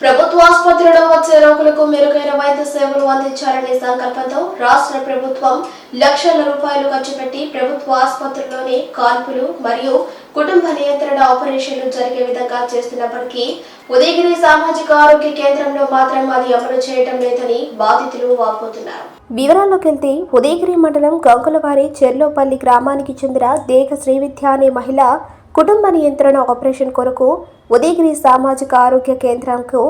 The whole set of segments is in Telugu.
ప్రభుత్వ ఆసుపత్రిలో వచ్చే రోగులకు మెరుగైన వైద్య సేవలు అందించాలనే సంకల్పంతో రాష్ట్ర ప్రభుత్వం లక్షల రూపాయలు ఖర్చు పెట్టి ప్రభుత్వ ఆసుపత్రుల్లోనే కాల్పులు మరియు కుటుంబ నియంత్రణ ఆపరేషన్లు జరిగే విధంగా చేస్తున్నప్పటికీ ఉదయగిరి సామాజిక ఆరోగ్య కేంద్రంలో మాత్రం అది అమలు చేయడం లేదని బాధితులు వాపోతున్నారు. వివరాల్లోకి వెళ్తే ఉదయగిరి మండలం గంగులవారి చెర్లోపల్లి గ్రామానికి చెందిన దేగ శ్రీవిద్య అనే మహిళ కుటుంబ నియంత్రణ ఆపరేషన్ కొరకు ఉదయగిరి సామాజిక ఆరోగ్య కేంద్రంకు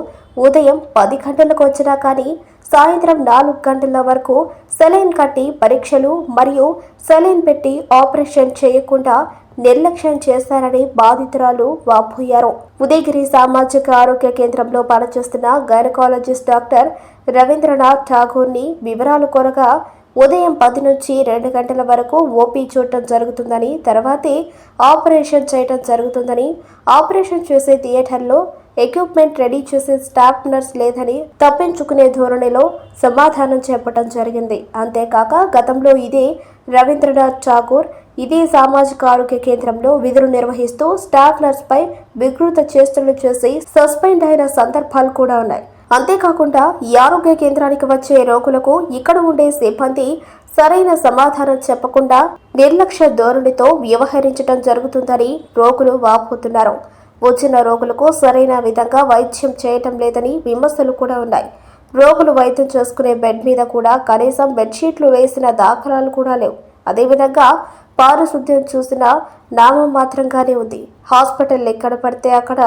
ఉదయం పది గంటలకు వచ్చినా కానీ సాయంత్రం నాలుగు గంటల వరకు సెలైన్ కట్టి పరీక్షలు మరియు సెలైన్ పెట్టి ఆపరేషన్ చేయకుండా నిర్లక్ష్యం చేశారని బాధితురాలు వాపోయారు. ఉదయగిరి సామాజిక ఆరోగ్య కేంద్రంలో పనిచేస్తున్న గైనకాలజిస్ట్ డాక్టర్ రవీంద్రనాథ్ ఠాగూర్ని వివరాలు కొరగా ఉదయం పది నుంచి రెండు గంటల వరకు ఓపీ చూడటం జరుగుతుందని తర్వాతే ఆపరేషన్ చేయటం జరుగుతుందని ఆపరేషన్ చేసే థియేటర్లో ఎక్విప్మెంట్ రెడీ చేసే స్టాఫ్ నర్స్ లేదని తప్పించుకునే ధోరణిలో సమాధానం చెప్పడం జరిగింది. అంతేకాక గతంలో ఇదే రవీంద్రనాథ్ ఠాగూర్ ఇదే సామాజిక ఆరోగ్య కేంద్రంలో విధులు నిర్వహిస్తూ స్టాఫ్ నర్స్ పై వికృత చేష్టలు చేసి సస్పెండ్ అయిన సందర్భాలు కూడా ఉన్నాయి. అంతేకాకుండా ఈ ఆరోగ్య కేంద్రానికి వచ్చే రోగులకు ఇక్కడ ఉండే సిబ్బంది సరైన సమాధానం చెప్పకుండా నిర్లక్ష్య ధోరణితో వ్యవహరించడం జరుగుతుందని రోగులు వాపోతున్నారు. వచ్చిన రోగులకు సరైన విధంగా వైద్యం చేయటం లేదని విమర్శలు కూడా ఉన్నాయి. రోగులు వైద్యం చేసుకునే బెడ్ మీద కూడా కనీసం బెడ్షీట్లు వేసిన దాఖలాలు కూడా లేవు. అదేవిధంగా పారిశుద్ధ్యం చూసిన నామం మాత్రంగానే ఉంది. హాస్పిటల్ ఎక్కడ పడితే అక్కడ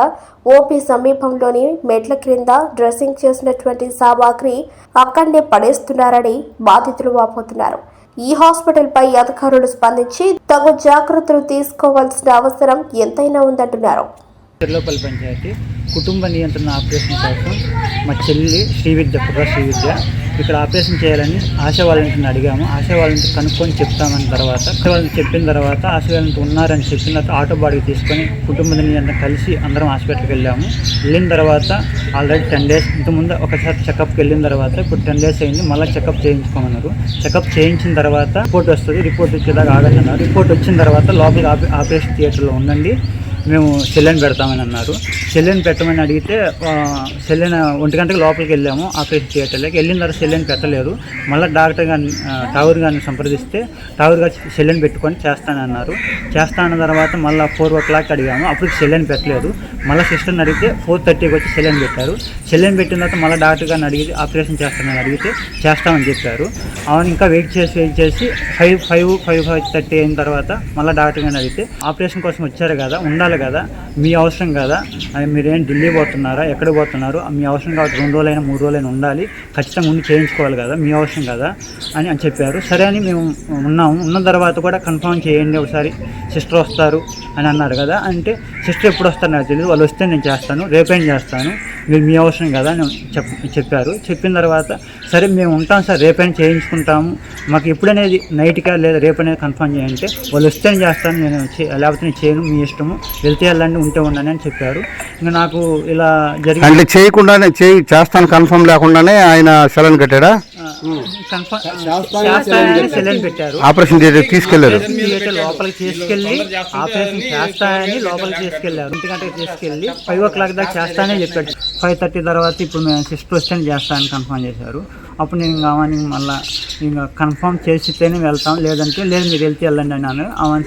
ఓపీ సమీపంలోని మెట్ల క్రింద డ్రెస్సింగ్ చేసినటువంటి సామాగ్రి అక్కడనే పడేస్తున్నారని బాధితులు వాపోతున్నారు. ఈ హాస్పిటల్ పై అధికారులు స్పందించి తగు జాగ్రత్తలు తీసుకోవాల్సిన అవసరం ఎంతైనా ఉందంటున్నారు. పంచాయతీ కుటుంబ నియంత్రణ ఆపరేషన్ కోసం మా చెల్లి శ్రీవిద్య కుర్ర శ్రీవిద్య. ఇక్కడ ఆపరేషన్ చేయాలని ఆశా వాళ్ళని అడిగాము. ఆశా వాళ్ళని కనుక్కొని చెప్తామని తర్వాత వాళ్ళని చెప్పిన తర్వాత ఆశా వాళ్ళని ఉన్నారని చెప్పిన తర్వాత ఆటో బాడీకి తీసుకొని కుటుంబ నియంత్రణ కలిసి అందరం హాస్పిటల్కి వెళ్ళాము. వెళ్ళిన తర్వాత ఆల్రెడీ టెన్ డేస్ ఇంతకుముందు ఒకసారి చెకప్కి వెళ్ళిన తర్వాత ఇప్పుడు టెన్ డేస్ అయింది. మళ్ళీ చెకప్ చేయించుకోమన్నారు. చెకప్ చేయించిన తర్వాత రిపోర్ట్ వస్తుంది. రిపోర్ట్ వచ్చేదాకా ఆగదన్నారు రిపోర్ట్ వచ్చిన తర్వాత లోపల ఆపరేషన్ థియేటర్లో ఉండండి. మేము సెల్లెన్ పెడతామని అన్నారు. సెల్లెన్ పెట్టమని అడిగితే సెల్లెన్ ఒంటి గంటకి లోపలికి వెళ్ళాము ఆపరేషన్ థియేటర్లోకి. వెళ్ళిన తర్వాత సెల్లెన్ పెట్టలేదు. మళ్ళీ డాక్టర్ గారిని టావర్ గారిని సంప్రదిస్తే టావర్ గారు సెల్లెన్ పెట్టుకొని చేస్తానన్నారు చేస్తాన తర్వాత మళ్ళీ ఫోర్ ఓ క్లాక్ అడిగాము. అప్పుడు సెల్లెన్ పెట్టలేదు. మళ్ళీ సిస్టర్ని అడిగితే ఫోర్ థర్టీకి వచ్చి సెల్లెన్ పెట్టారు. సెల్లెన్ పెట్టిన తర్వాత మళ్ళీ డాక్టర్ గారిని అడిగి ఆపరేషన్ చేస్తానని అడిగితే చేస్తామని చెప్పారు. అవును ఇంకా వెయిట్ చేసి వెయిట్ చేసి five five five five thirty అయిన తర్వాత మళ్ళీ డాక్టర్ గారిని అడిగితే ఆపరేషన్ కోసం వచ్చారు కదా ఉండాలి కదా. మీ అవసరం కదా? అది మీరేం ఢిల్లీ పోతున్నారా? ఎక్కడ పోతున్నారు? మీ అవసరం కాబట్టి రెండు రోజులైనా మూడు రోజులైనా ఉండాలి. ఖచ్చితంగా ఉండి చేయించుకోవాలి కదా? మీ అవసరం కదా? అని అని చెప్పారు. సరే అని మేము ఉన్నాము. ఉన్న తర్వాత కూడా కన్ఫర్మ్ చేయండి ఒకసారి. సిస్టర్ వస్తారు అని అన్నారు కదా? అంటే సిస్టర్ ఎప్పుడు వస్తారు నాకు తెలియదు వాళ్ళు వస్తే నేను చేస్తాను. రేపేం చేస్తాను? మీరు మీ అవసరం కదా? అని చెప్ చెప్పారు. చెప్పిన తర్వాత సరే మేము ఉంటాం సార్. రేపైనా చేయించుకుంటాము. మాకు ఎప్పుడనేది నైట్గా లేదా రేపనేది కన్ఫర్మ్ చేయంటే వాళ్ళు వస్తే నేను చేస్తాను. నేను లేకపోతే నేను చేయను. మీ ఇష్టము. వెళ్తే వెళ్ళండి. ఉంటే ఉండండి అని చెప్పారు ఇంకా నాకు ఇలా జరిగి అంటే చేయకుండానే చేయి చేస్తాను కన్ఫర్మ్ లేకుండానే ఆయన సెలన్ కట్టాడా? కన్ఫర్మ్ చేస్తానని సెలైన్ పెట్టారు. ఆపరేషన్ థియేటర్ తీసుకెళ్ళారు థియేటర్ లోపలికి తీసుకెళ్ళి ఆపరేషన్ చేస్తానని లోపలికి తీసుకెళ్ళారు ఇంటి గంటకి తీసుకెళ్ళి ఫైవ్ ఓ క్లాక్ దాకా చేస్తానే చెప్పాడు. ఫైవ్ థర్టీ తర్వాత ఇప్పుడు మేము సిక్స్ వస్తే చేస్తానని కన్ఫర్మ్ చేశారు. అప్పుడు నేను కావాలి మళ్ళీ ఇంకా కన్ఫర్మ్ చేసితేనే వెళ్తాం. లేదంటే లేదు మీరు వెళ్తే వెళ్ళండి అని ఆమె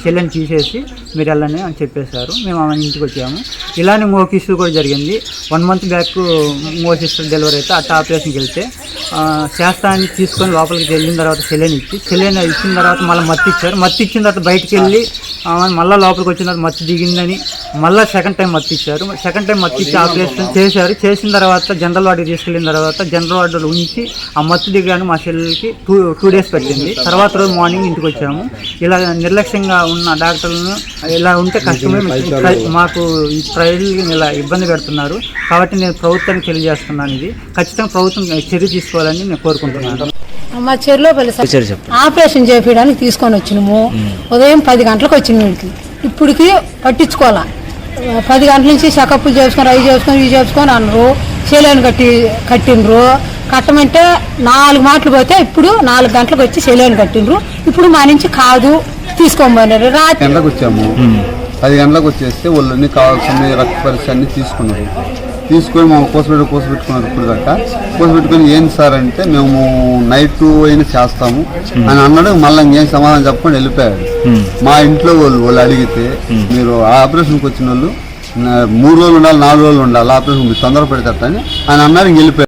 చెల్లెని తీసేసి మీరు వెళ్ళండి అని చెప్పేశారు. మేము ఆమె ఇంటికి వచ్చాము. ఇలానే ఇంకో ఇష్యూ కూడా జరిగింది. వన్ మంత్ బ్యాక్ ఇంకో సిస్టర్ డెలివరీ అయితే అట్లా ఆపరేషన్కి వెళ్తే శాస్త్రాన్ని తీసుకొని లోపలికి వెళ్ళిన తర్వాత సెలైన్ ఇచ్చి సెలైన్ ఇచ్చిన తర్వాత మళ్ళీ మత్తి ఇచ్చారు మత్తి ఇచ్చిన తర్వాత బయటికి వెళ్ళి ఆమె మళ్ళీ లోపలికి వచ్చిన తర్వాత మత్తి దిగిందని మళ్ళీ సెకండ్ టైం మత్తి ఇచ్చారు సెకండ్ టైం మత్తి ఇచ్చి ఆపరేషన్ చేశారు. చేసిన తర్వాత జనరల్ వార్డుకి తీసుకెళ్ళిన తర్వాత జనరల్ వార్డులో ఉంచి ఆ మత్తు దిగడానికి మా చెల్లెలకి టూ టూ డేస్ పెట్టింది. తర్వాత రోజు మార్నింగ్ ఇంటికి వచ్చాము. ఇలా నిర్లక్ష్యంగా ఉన్న డాక్టర్లను ఇలా ఉంటే కష్టమే. మాకు ఈ ట్రైల్ ఇలా ఇబ్బంది పెడుతున్నారు. కాబట్టి నేను ప్రభుత్వానికి తెలియజేస్తున్నాను ఇది. ఖచ్చితంగా ప్రభుత్వం చర్య తీసుకోవాలని నేను కోరుకుంటున్నాను. మా చెప్పు ఆపరేషన్ చేయడానికి తీసుకొని వచ్చినాము. ఉదయం పది గంటలకు వచ్చిన వీడికి. ఇప్పటికి పట్టించుకోవాలా? పది గంటల నుంచి చెకప్లు చేసుకొని అవి చేసుకొని ఇవి చేసుకొని అన్నారు. సెలైన్ కట్టి కట్టిండ్రు. కట్టమంటే నాలుగు మాటలు పోతే ఇప్పుడు నాలుగు గంటలకు వచ్చి సెలైన్ కట్టిండ్రు. ఇప్పుడు మా నుంచి కాదు తీసుకోమన్నారు. రాత్రి గంటలకు వచ్చాము. పది గంటలకు వచ్చేస్తే వాళ్ళని కావాల్సిన రక్త పరీక్ష అన్ని తీసుకున్నారు. తీసుకొని మమ్మల్ని కోసపెట్టి కోసపెట్టుకున్నారు ఇప్పుడు దాకా. కోసపెట్టుకొని ఏంటి సార్ అంటే మేము నైట్ అయినా చేస్తాము. అని అన్నాడు. మళ్ళీ ఇంకేం సమాధానం చెప్పకుండా వెళ్ళిపోయాడు. మా ఇంట్లో వాళ్ళు వాళ్ళు అడిగితే మీరు ఆపరేషన్కి వచ్చిన వాళ్ళు మూడు రోజులు ఉండాలి నాలుగు రోజులు ఉండాలి ఆపరేషన్ మీరు తొందర పెడతారని ఆయన అన్నారు ఇంక వెళ్ళిపోయారు.